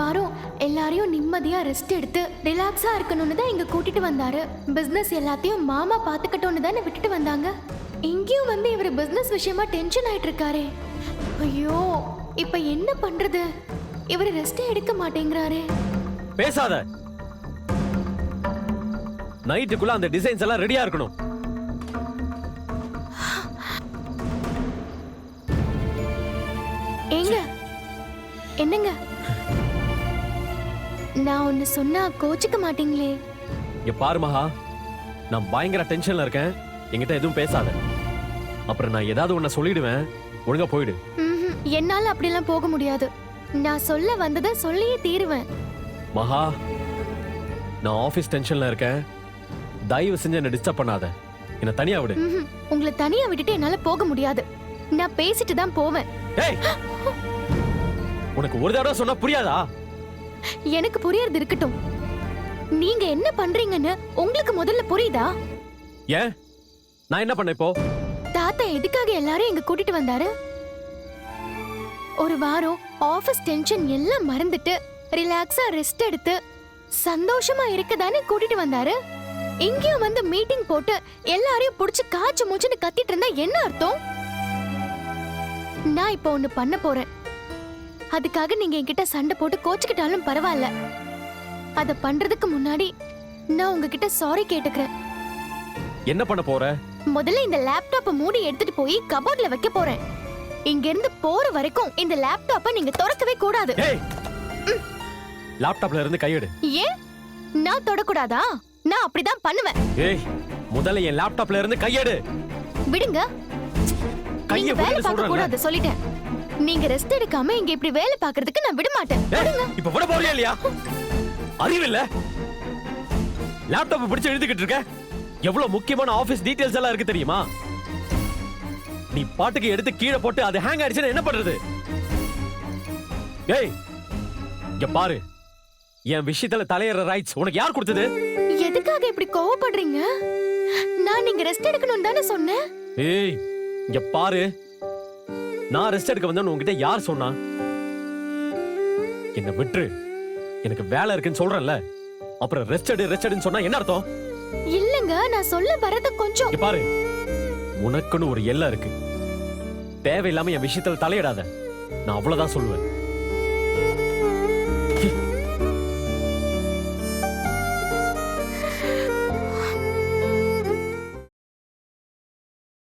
வாரம் எல்லாரையும் நிம்மதியா ரெஸ்ட் எடுத்து ரிலாக்ஸா இருக்கணும்னு தான் இங்க கூட்டிட்டு வந்தாரு. பிசினஸ் எல்லாத்தையும் மாமா பாத்துக்கட்டும்னு தானே விட்டுட்டு வந்தாங்க. இங்கேயும் வந்து இவர் பிசினஸ் விஷயமா டென்ஷன் ஆயிட்டு இருக்காரே. ஐயோ இப்ப என்ன பண்றது? இவர் ரெஸ்டே எடுக்க மாட்டேங்கிறாரே. பேசாத. நைட்டுக்குள்ள அந்த டிசைன்ஸ் எல்லாம் ரெடியா இருக்கணும். ஏங்க என்னங்க? நான் ஒன்னு சொன்னா கோச்சுக்க மாட்டீங்களே. இங்க பாரு மகா நான் பயங்கர டென்ஷன்ல இருக்கேன். என்கிட்ட எதுவும் பேசாத. அப்புறம் நான் ஏதாவது ஒண்ண சொல்லிடுவேன். ஒழுங்கா போயிடு. ம்ஹும். என்னால அப்படிலாம் போக முடியாது. நான் சொல்ல வந்ததை சொல்லியே தீருவேன். மகா நான் ஆபீஸ் டென்ஷன்ல இருக்கேன். தயவு செஞ்சு என்ன டிஸ்டர்ப் பண்ணாத. என்ன தனியா விடு. ம்ஹும். உங்களை தனியா விட்டுட்டு என்னால போக முடியாது. நான் பேசிட்டு தான் போவேன். ஏய்! உனக்கு ஒரு தடவை சொன்னா புரியாதா? எனக்கு புரியறது இருக்கட்டும். நீங்க என்ன பண்றீங்கன்னு உங்களுக்கு முதல்ல புரியுதா? ஏன்? நான் என்ன பண்ண இப்போ? தாத்தா எதுக்காக எல்லாரும் இங்க கூட்டிட்டு வந்தாரு? ஒரு வாரம் ஆபீஸ் டென்ஷன் எல்லாம் மறந்துட்டு ரிலாக்ஸா ரெஸ்ட் எடுத்து சந்தோஷமா இருக்கதானே கூட்டிட்டு வந்தாரு? இங்கேயும் வந்து மீட்டிங் போட்டு எல்லாரையும் புடிச்சு காய்ச்சி மூச்சுன்னு கத்திட்டு இருந்தா என்ன அர்த்தம்? நான் இப்போ ஒண்ணு பண்ண போறேன். அதுக்காக நீங்க என்கிட்ட சண்டை போட்டு கோச்சுக்கிட்டாலும் பரவாயில்ல. அத பண்றதுக்கு முன்னாடி நான் உங்ககிட்ட சாரி கேட்டுக்கிறேன். என்ன பண்ண போற? முதல்ல இந்த லேப்டாப்பை மூடி எடுத்துட்டு போய் கபோர்ட்ல வைக்க போறேன். இங்க இருந்து போற வரைக்கும் இந்த லேப்டாப்பை நீங்க திறக்கவே கூடாது. ஏய்! லேப்டாப்ல இருந்து கையெடு. ஏன்? நான் தொடக்கூடாதா? நான் அப்படிதான் பண்ணுவேன். ஏய் முதல்ல என் லேப்டாப்ல இருந்து கையெடு. விடுங்க. கையை நீங்க வேலை விடுன்னு பார்க்க சொல்றேன்ல. கூடாது சொல்லிட்டேன். நீங்க ரெஸ்ட் எடுக்காம இங்க இப்படி வேலை பார்க்கிறதுக்கு நான் விட மாட்டேன். இப்ப விட போறியா இல்லையா? அறிவில்ல. லேப்டாப் பிடிச்சு எழுதிக்கிட்டு இருக்க. எவ்வளவு முக்கியமான ஆபீஸ் டீடைல்ஸ் எல்லாம் இருக்கு தெரியுமா? நீ பாட்டுக்கு எடுத்து கீழே போட்டு அது ஹேங் ஆயிடுச்சுன்னா என்ன பண்றது? ஏய் இங்க பாரு. என் விஷயத்துல தலையிற ரைட்ஸ் உனக்கு யார் கொடுத்தது? எதுக்காக இப்படி கோவப்படுறீங்க? நான் நீங்க ரெஸ்ட் எடுக்கணும் தானே சொன்னேன். ஏய் இங்க பாரு. நான் ரெஸ்ட் எடுக்க வந்தேன்னு உன்கிட்ட யார் சொன்னா? என்ன விட்டுரு. எனக்கு வேலை இருக்குன்னு சொல்றேன்ல. அப்புறம் ரெஸ்ட் எடு ரெஸ்ட் எடுன்னு சொன்னா என்ன அர்த்தம்? இல்லங்க நான் சொல்ல வரத கொஞ்சம் பாரு. உனக்குன்னு ஒரு எல்லை இருக்கு. தேவையில்லாம என் விஷயத்துல தலையிடாத. நான் அவ்வளவுதான் சொல்லுவேன்.